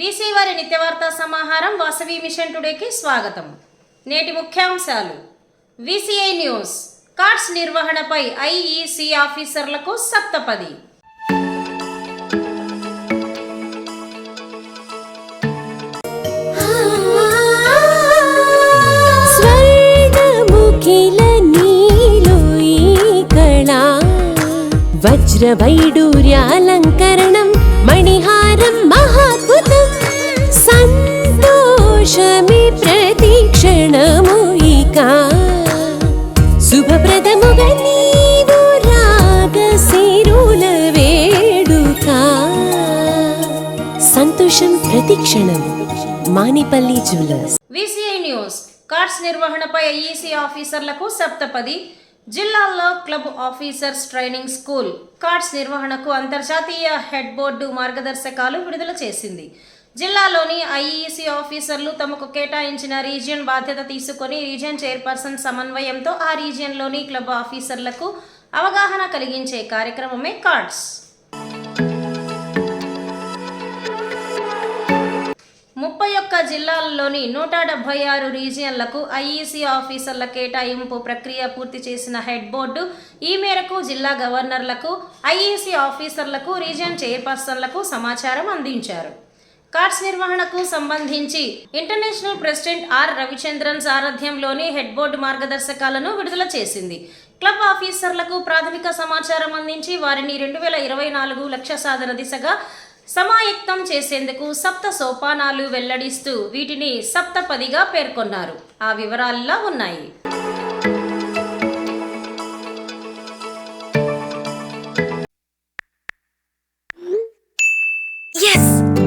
వాసవి వారి నిత్యవార్తా సమాహారం వాసవి మిషన్ టుడేకి స్వాగతం. నేటి ముఖ్యాంశాలు. VCI news. కార్డ్స్ నిర్వహణపై ఐఈసీ ఆఫీసర్లకు సప్తపది. స్వర్గముఖిల నీలో సంతోషమే ప్రతి క్షణము ఇక. శుభప్రదముగా నీవు రాగశిరుల వేడుక. సంతోషం ప్రతిక్షణం Manepalli jewellers. VCI news. Cards నిర్వహణపై ఐఈసీ ఆఫీసర్లకు సప్తపది. జిల్లాల్లో club officers training school. Cards నిర్వహణకు అంతర్జాతీయ హెడ్ బోర్డు మార్గదర్శకాలు విడుదల చేసింది. జిల్లాలోని ఐఈసీ ఆఫీసర్లు తమకు కేటాయించిన రీజియన్ బాధ్యత తీసుకొని రీజియన్ చైర్పర్సన్ సమన్వయంతో ఆ రీజియన్లోని క్లబ్ ఆఫీసర్లకు అవగాహన కలిగించే కార్యక్రమమే కార్డ్స్. ముప్పై ఒక్క జిల్లాల్లోని నూట డెబ్బై ఆరు రీజియన్లకు ఐఈసీ ఆఫీసర్ల కేటాయింపు ప్రక్రియ పూర్తి చేసిన హెడ్ బోర్డు ఈ మేరకు జిల్లా గవర్నర్లకు ఐఈసీ ఆఫీసర్లకు రీజియన్ చైర్పర్సన్లకు సమాచారం అందించారు. కార్డ్స్ నిర్వహణకు సంబంధించి ఇంటర్నేషనల్ ప్రెసిడెంట్ ఆర్ రవిచంద్రన్ సారథ్యంలోని హెడ్ బోర్డు మార్గదర్శకాలను విడుదల చేసింది. క్లబ్ ఆఫీసర్లకు ప్రాథమిక సమాచారం అందించి వారిని రెండు వేల ఇరవై నాలుగు లక్ష్య సాధన దిశగా సమాయత్తం చేసేందుకు సప్త సోపానాలు వెల్లడిస్తూ వీటిని సప్తపదిగా పేర్కొన్నారు. ఆ వివరాల్లో ఉన్నాయి.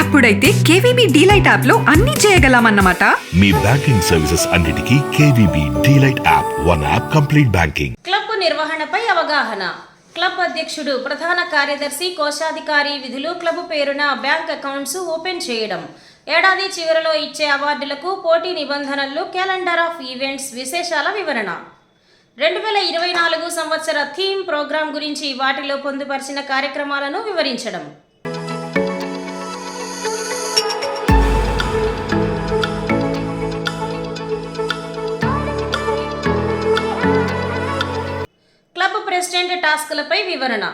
అప్పుడైతే కేవీబీ డీలైట్ యాప్లో అన్ని చేయగలమన్నమాట. మీ బ్యాంకింగ్ సర్వీసెస్ అన్నిటికీ KVB DLite app one app complete banking. Club నిర్వహణపై అవగాహన. క్లబ్ అధ్యక్షుడు ప్రధాన కార్యదర్శి కోశాధికారి విధులు క్లబ్ పేరున బ్యాంక్ అకౌంట్స్ ఓపెన్ చేయడం. ఏడాది చివరిలో ఇచ్చే అవార్డులకు పోటీ నిబంధనలు క్యాలెండర్ ఆఫ్ ఈవెంట్స్ విశేషాల వివరణ. రెండు వేల ఇరవై నాలుగు సంవత్సర థీమ్ ప్రోగ్రాం గురించి వాటిలో పొందుపరిచిన కార్యక్రమాలను వివరించడం. టాస్కులపై వివరణ.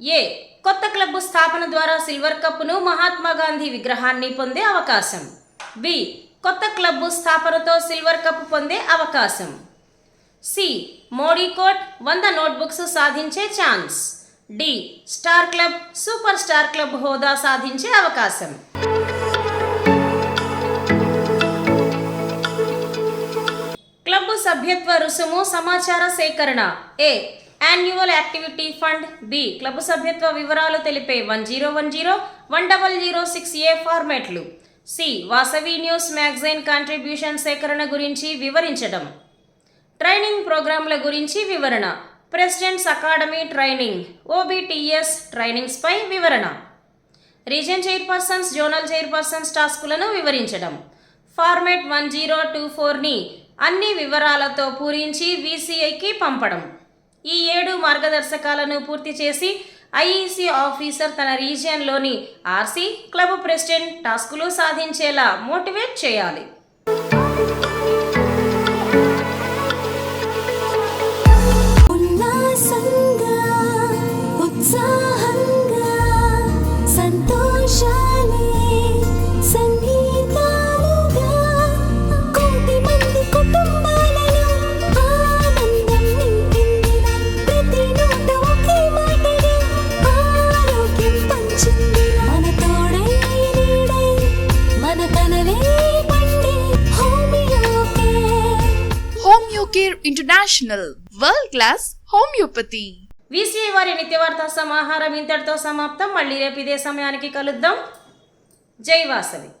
ఏ. కొత్త క్లబ్ స్థాపన ద్వారా సిల్వర్ కప్ను మహాత్మా గాంధీ విగ్రహాన్ని పొందే అవకాశం. బి. కొత్త క్లబ్ స్థాపనతో సిల్వర్ కప్ పొందే అవకాశం. సి. మోడీ కోట్ వంద నోట్బుక్స్ సాధించే chance. D. Star club super star club హోదా సాధించే అవకాశం. క్లబ్ సభ్యత్వ రుసుము సమాచార సేకరణ. A. Annual activity fund B club సభ్యత్వ వివరాలు తెలిపే one zero one zero one double zero six A ఫార్మాట్లు C Vasavi news magazine contribution సేకరణ గురించి వివరించడం ట్రైనింగ్ ప్రోగ్రాంల గురించి వివరణ ప్రెసిడెంట్స్ అకాడమీ ట్రైనింగ్ ఓబిటిఎస్ ట్రైనింగ్స్పై వివరణ రీజన్ చైర్పర్సన్స్ జోనల్ చైర్పర్సన్స్ టాస్కులను వివరించడం ఫార్మేట్ వన్ జీరో టూ ఫోర్ని అన్ని వివరాలతో పూరించి వీసీఐకి పంపడం ఈ ఏడు మార్గదర్శకాలను పూర్తి చేసి ఐఈసీ ఆఫీసర్ తన రీజియన్లోని ఆర్సీ క్లబ్ ప్రెసిడెంట్ టాస్కులు సాధించేలా మోటివేట్ చేయాలి. Homeo international world class homeopathy VCI వారి నిత్యవార్త సమాహారం ఇంతటితో సమాప్తం. మళ్ళీ రేపు ఇదే సమయానికి కలుద్దాం. జై వాసవి.